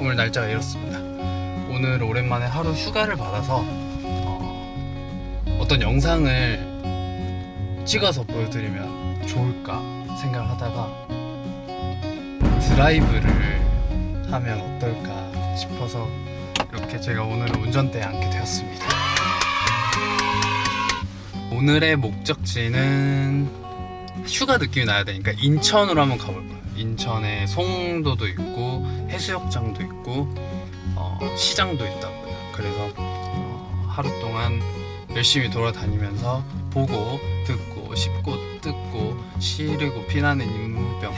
오늘 날짜가 이렇습니다. 오늘 오랜만에 하루 휴가를 받아서 어, 어떤 영상을 찍어서 보여드리면 좋을까 생각을 하다가 드라이브를 하면 어떨까 싶어서 이렇게 제가 오늘 운전대에 앉게 되었습니다. 오늘의 목적지는 휴가 느낌이 나야 되니까 인천으로 한번 가볼 거예요. 인천에 송도도 있고 해수욕장도 있고 어, 시장도 있다고요. 그래서 어, 하루 동안 열심히 돌아다니면서 보고 듣고 씹고 뜯고 시르고 피나는 인문병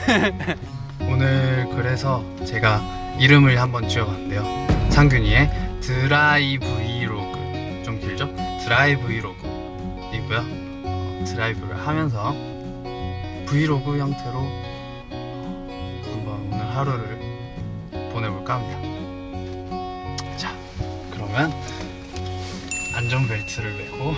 오늘 그래서 제가 이름을 한번 지어봤는데요. 상균이의 드라이 브이로그 좀 길죠? 드라이 브이로그이고요. 어, 드라이브를 하면서 브이로그 형태로 하루를 보내볼까 합니다. 자, 그러면 안전벨트를 매고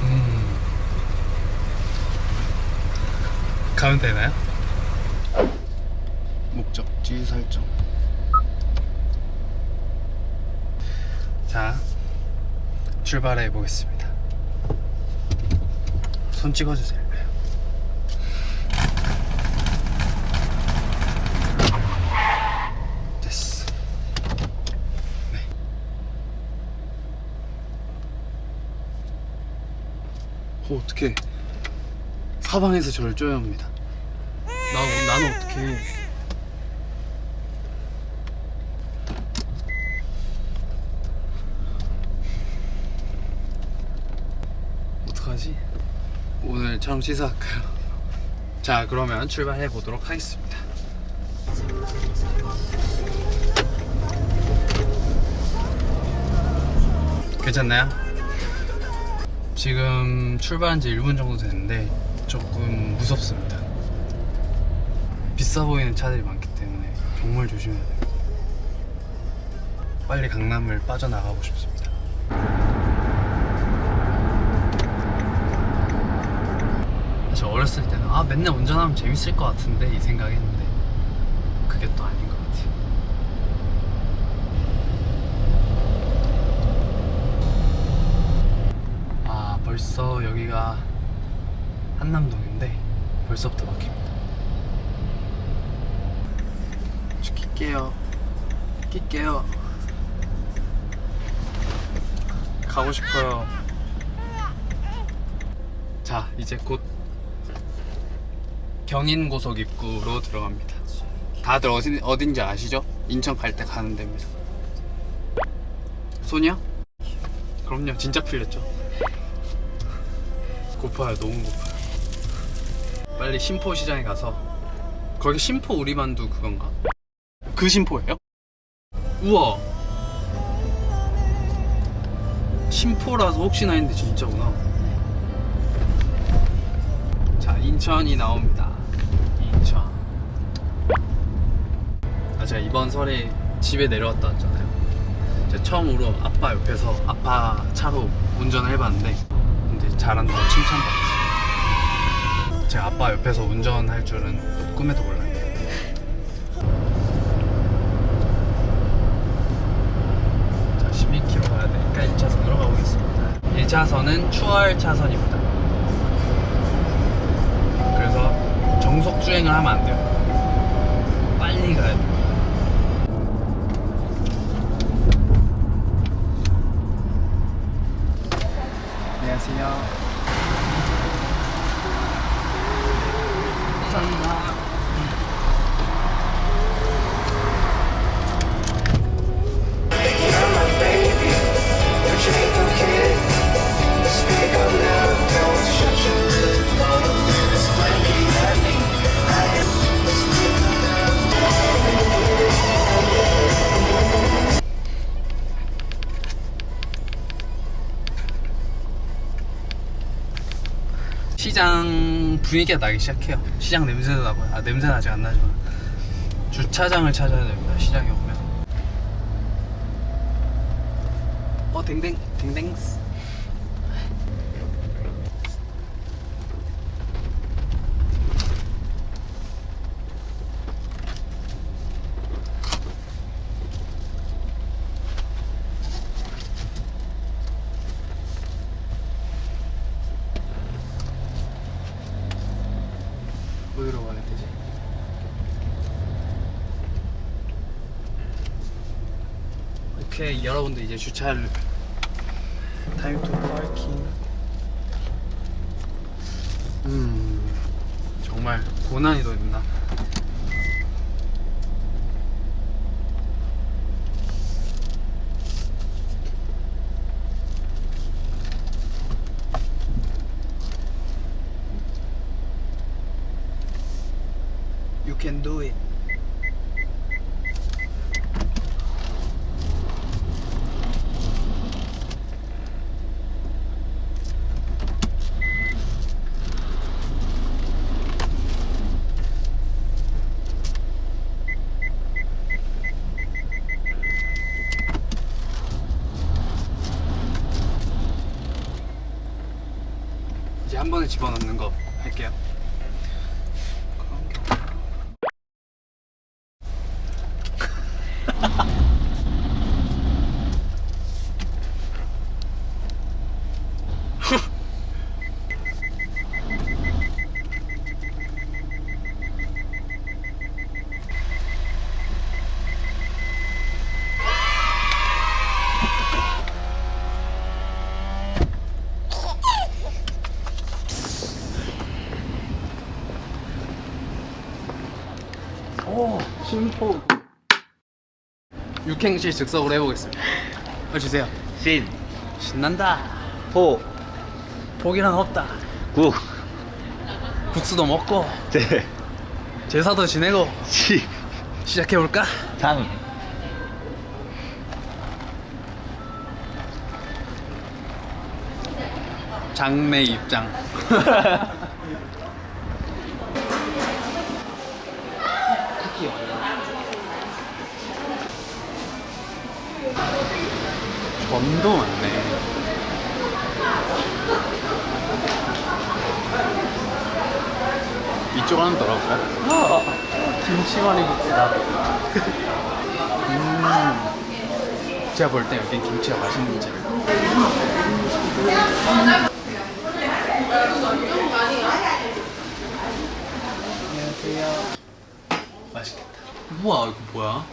음. 가면 되나요? 목적지 설정. 자, 출발해 보겠습니다. 손 찍어주세요. 됐어. 네. 어, 어떻게 사방에서 저를 쪼여옵니다. 나 나는 어떻게? 어떡하지? 오늘 촬영 취소할까요? 자, 그러면 출발해 보도록 하겠습니다. 괜찮나요? 지금 출발한 지 1분 정도 됐는데 조금 무섭습니다. 비싸 보이는 차들이 많기 때문에 정말 조심해야 돼요. 빨리 강남을 빠져나가고 싶습니다. 사실 어렸을 때는 아 맨날 운전하면 재밌을 것 같은데 이 생각했는데 그게 또 아닌 것 같아요. 아 벌써 여기가 한남동인데 벌써부터 막힙니다. 저 낄게요. 낄게요. 가고 싶어요. 자, 이제 곧 경인고속 입구로 들어갑니다. 다들 어디, 어딘지 아시죠? 인천 갈 때 가는 데입니다. 손이요? 그럼요, 진짜 풀렸죠. 고파요, 너무 고파요. 빨리 심포시장에 가서 거기 심포 우리만두 그건가? 그 심포예요? 우와. 심포라서 혹시나 했는데 진짜구나. 자, 인천이 나옵니다. 아, 제가 이번 설에 집에 내려왔다 왔잖아요. 제가 처음으로 아빠 옆에서 아빠 차로 운전을 해봤는데, 근데 잘한다고 칭찬받았어요. 제가 아빠 옆에서 운전할 줄은 꿈에도 몰랐어요. 자, 12km 가야 되니까 1차선으로 가보겠습니다. 1차선은 추월 차선입니다. 그래서 정속 주행을 하면 안 돼요. 빨리 가야 돼 시장 분위기가 나기 시작해요. 시장 냄새도 나고요. 아 냄새는 아직 안 나지만 주차장을 찾아야 됩니다. 시장에 오면. 어 댕댕 댕댕. 어디로 가야 되지? 오케이 여러분들 이제 주차를 타임 투 파킹 음 정말 고난이도입니다 You can do it 집어넣는 거 할게요. 오 심포 육행시 즉석으로 해보겠습니다. 어 주세요. 신, 신난다. 포, 포기란 없다. 국, 국수도 먹고 제, 제사도 지내고 시, 시작해 볼까? 장, 장내 입장. 전도 많네. 이쪽 하나 더 넣을까? 김치말이 국수다. 음. 제가 볼 때 여긴 김치가 맛있는 집. 안녕하세요. 맛있겠다. 우와 이거 뭐야?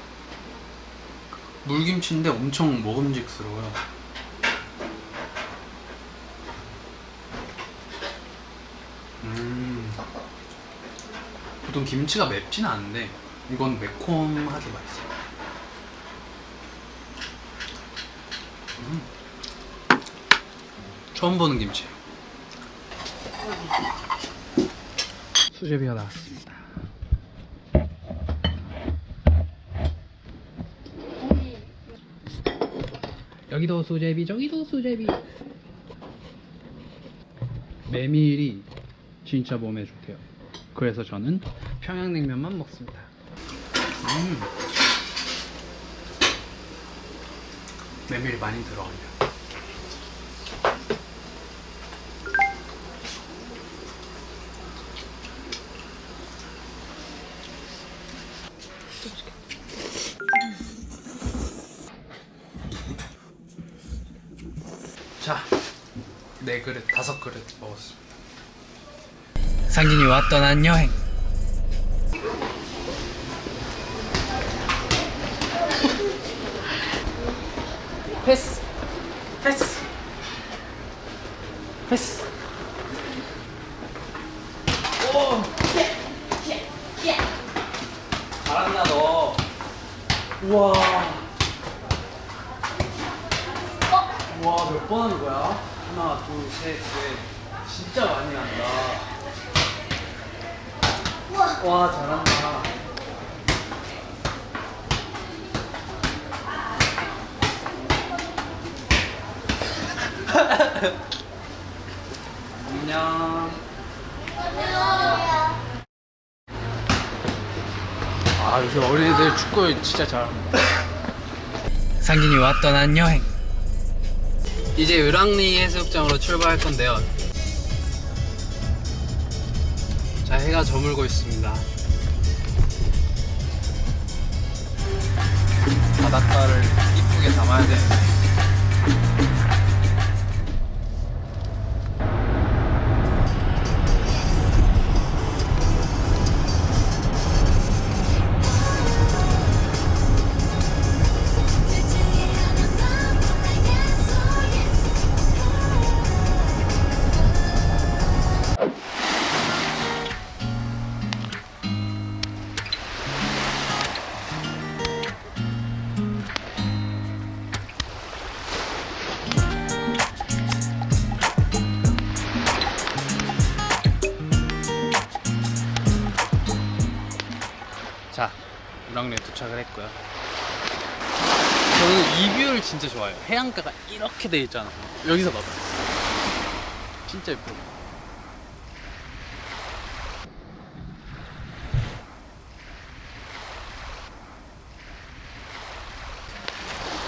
물김치인데 엄청 먹음직스러워요. 음. 보통 김치가 맵진 않은데 이건 매콤하게 맛있어요. 음. 처음 보는 김치예요. 수제비가 나왔습니다. 여기도 수제비, 저기도 수제비. 메밀이 진짜 몸에 좋대요. 그래서 저는 평양냉면만 먹습니다. 음. 메밀이 많이 들어가요. 자, 네 그릇, 다섯 그릇 먹었습니다. 상진이 와 떠난 여행. 패스, 패스, 패스. 오, 잘한다 너. 우와. 와, 몇 번 하는 거야? 하나, 둘, 셋, 넷. 진짜 많이 한다. 우와. 와, 잘한다. 안녕. 아, 요새 어린이들 축구 진짜 잘합니다. 상진이 왔던 한 여행. 이제 을왕리 해수욕장으로 출발할 건데요. 자 해가 저물고 있습니다. 바닷가를 이쁘게 담아야 되는데 우랑리에 도착을 했고요. 저는 이 뷰를 진짜 좋아해요. 해안가가 이렇게 돼 있잖아요. 여기서 봐봐요. 진짜 예뻐요.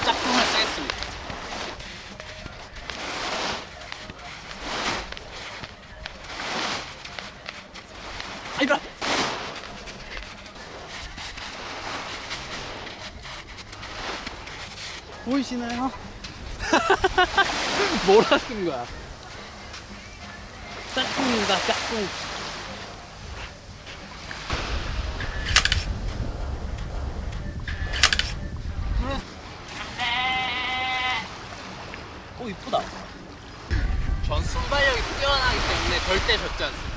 짝꿍을 쓰겠습니다. 아이라! 보이시나요? 뭐라 쓴 거야? 짝꿍입니다, 짝꿍. 오, 이쁘다. 전 순발력이 뛰어나기 때문에 절대 젖지 않습니다.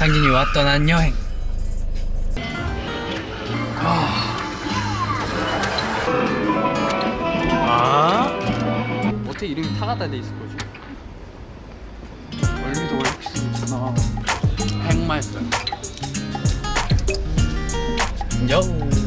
상진이 왔던 한 여행. 아. 어떻게 이름이 타가다 돼 있을 거지? 월미도 훨씬 있구나. 핵말살. 요.